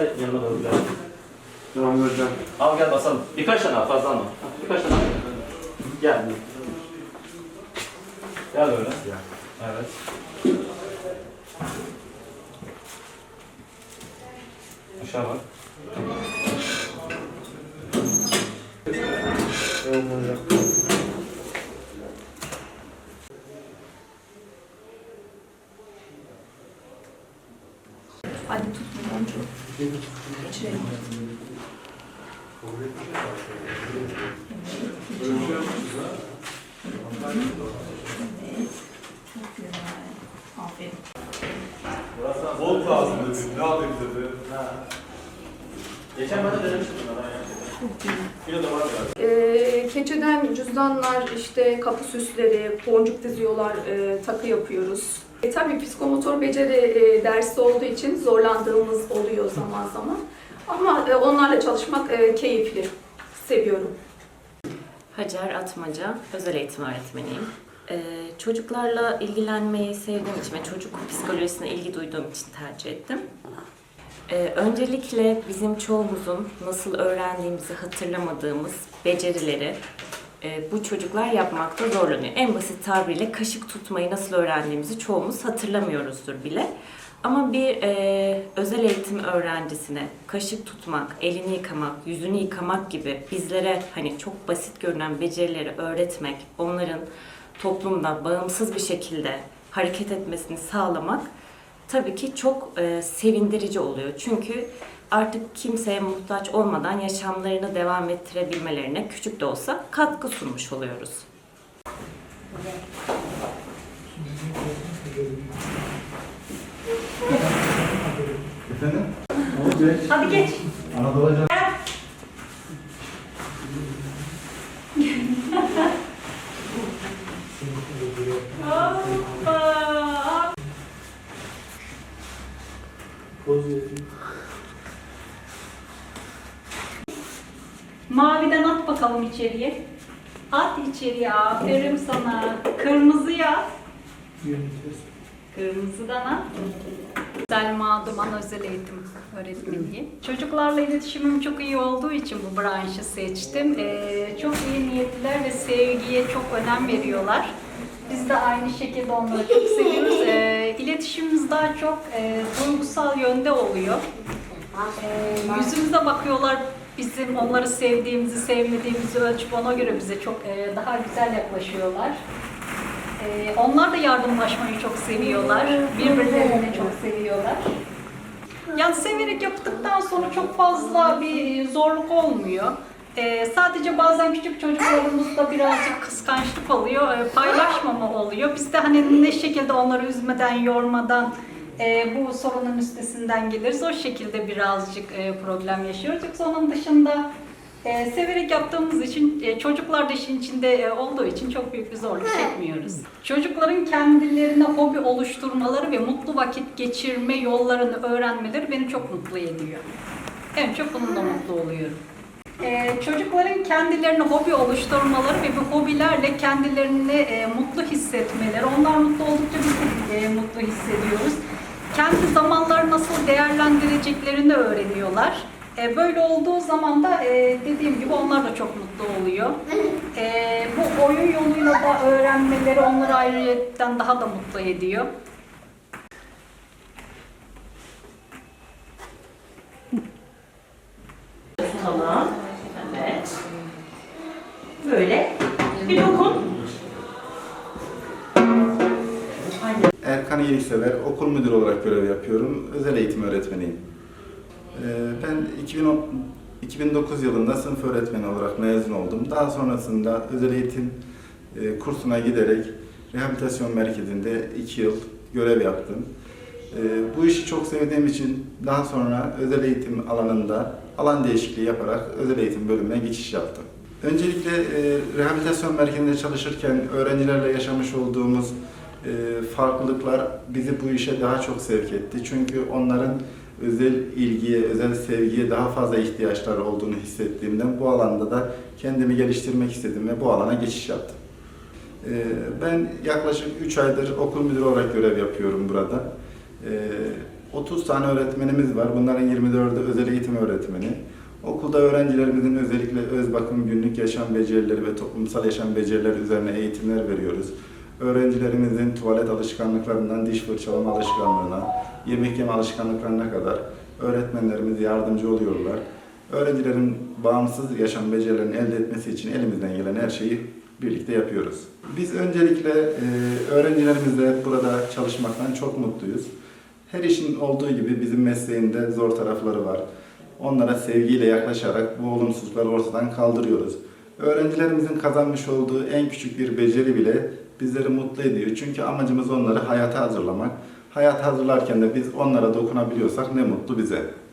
Gel yanıma doğru gel. Tamam hocam. Al gel basalım. Birkaç tane al fazla alma. Birkaç tane al. Gel. Gel böyle. Evet. Aşağı bak. Tamam hocam. Hadi tutun boncuğu. Geçirelim. Evet. Çok güzel. Aferin. Volt lazım dedi. Ne alayım. Geçen bana denemiştim. Çok güzel. Kilo da var. Ee, keçeden cüzdanlar, işte kapı süsleri, boncuk diziyorlar, e, takı yapıyoruz. E, tabii psikomotor beceri e, dersi olduğu için zorlandığımız oluyor zaman zaman. Ama e, onlarla çalışmak e, keyifli, seviyorum. Hacer Atmaca, özel eğitim öğretmeniyim. Ee, çocuklarla ilgilenmeyi sevdiğim için ve çocuk psikolojisine ilgi duyduğum için tercih ettim. Ee, öncelikle bizim çoğumuzun nasıl öğrendiğimizi hatırlamadığımız becerileri bu çocuklar yapmakta zorlanıyor. En basit tabiriyle kaşık tutmayı nasıl öğrendiğimizi çoğumuz hatırlamıyoruzdur bile. Ama bir e, özel eğitim öğrencisine kaşık tutmak, elini yıkamak, yüzünü yıkamak gibi bizlere hani çok basit görünen becerileri öğretmek, onların toplumda bağımsız bir şekilde hareket etmesini sağlamak tabii ki çok e, sevindirici oluyor. Çünkü artık kimseye muhtaç olmadan yaşamlarını devam ettirebilmelerine küçük de olsa katkı sunmuş oluyoruz. Efendim? Hadi geç. Anadolu bakalım içeriye. At içeriye. Aferin sana. Kırmızıya at. Kırmızıdan at. Selma Duman Özel Eğitim Öğretmeniyim. Çocuklarla iletişimim çok iyi olduğu için bu branşı seçtim. Ee, çok iyi niyetliler ve sevgiye çok önem veriyorlar. Biz de aynı şekilde onları çok seviyoruz. Ee, iletişimimiz daha çok e, duygusal yönde oluyor. Ee, yüzümüze bakıyorlar bizim onları sevdiğimizi, sevmediğimizi ölçüp ona göre bize çok e, daha güzel yaklaşıyorlar. Ee, onlar da yardımlaşmayı çok seviyorlar. Birbirlerini çok seviyorlar. Yani severek yaptıktan sonra çok fazla bir zorluk olmuyor. Ee, sadece bazen küçük çocuklarımızda birazcık kıskançlık oluyor, e, paylaşmama oluyor. Biz de hani ne şekilde onları üzmeden, yormadan e, bu sorunun üstesinden geliriz. O şekilde birazcık e, problem yaşıyoruz. Yoksa onun dışında e, severek yaptığımız için, e, çocuklar da işin içinde e, olduğu için çok büyük bir zorluk çekmiyoruz. Çocukların kendilerine hobi oluşturmaları ve mutlu vakit geçirme yollarını öğrenmeleri beni çok mutlu ediyor. En çok bununla mutlu oluyorum. Ee, çocukların kendilerine hobi oluşturmaları ve bu hobilerle kendilerini e, mutlu hissetmeleri, onlar mutlu oldukça biz de e, mutlu hissediyoruz. Kendi zamanları nasıl değerlendireceklerini öğreniyorlar. E, böyle olduğu zaman da e, dediğim gibi onlar da çok mutlu oluyor. E, bu oyun yoluyla da öğrenmeleri onları ayrıyetten daha da mutlu ediyor. Tamam. İyiliksever, okul müdürü olarak görev yapıyorum. Özel eğitim öğretmeniyim. Ee, Ben 2010 2009 yılında sınıf öğretmeni olarak mezun oldum. Daha sonrasında özel eğitim e, kursuna giderek rehabilitasyon merkezinde 2 yıl görev yaptım. Ee, Bu işi çok sevdiğim için daha sonra özel eğitim alanında alan değişikliği yaparak özel eğitim bölümüne geçiş yaptım. Öncelikle e, rehabilitasyon merkezinde çalışırken öğrencilerle yaşamış olduğumuz farklılıklar bizi bu işe daha çok sevk etti. Çünkü onların özel ilgiye, özel sevgiye daha fazla ihtiyaçları olduğunu hissettiğimden bu alanda da kendimi geliştirmek istedim ve bu alana geçiş yaptım. E, Ben yaklaşık 3 aydır okul müdürü olarak görev yapıyorum burada. E, 30 tane öğretmenimiz var. Bunların 24'ü özel eğitim öğretmeni. Okulda öğrencilerimizin özellikle öz bakım, günlük yaşam becerileri ve toplumsal yaşam becerileri üzerine eğitimler veriyoruz. Öğrencilerimizin tuvalet alışkanlıklarından diş fırçalama alışkanlığına, yemek yeme alışkanlıklarına kadar öğretmenlerimiz yardımcı oluyorlar. Öğrencilerin bağımsız yaşam becerilerini elde etmesi için elimizden gelen her şeyi birlikte yapıyoruz. Biz öncelikle e, öğrencilerimizle burada çalışmaktan çok mutluyuz. Her işin olduğu gibi bizim mesleğinde zor tarafları var. Onlara sevgiyle yaklaşarak bu olumsuzlukları ortadan kaldırıyoruz. Öğrencilerimizin kazanmış olduğu en küçük bir beceri bile bizleri mutlu ediyor. Çünkü amacımız onları hayata hazırlamak. Hayata hazırlarken de biz onlara dokunabiliyorsak ne mutlu bize.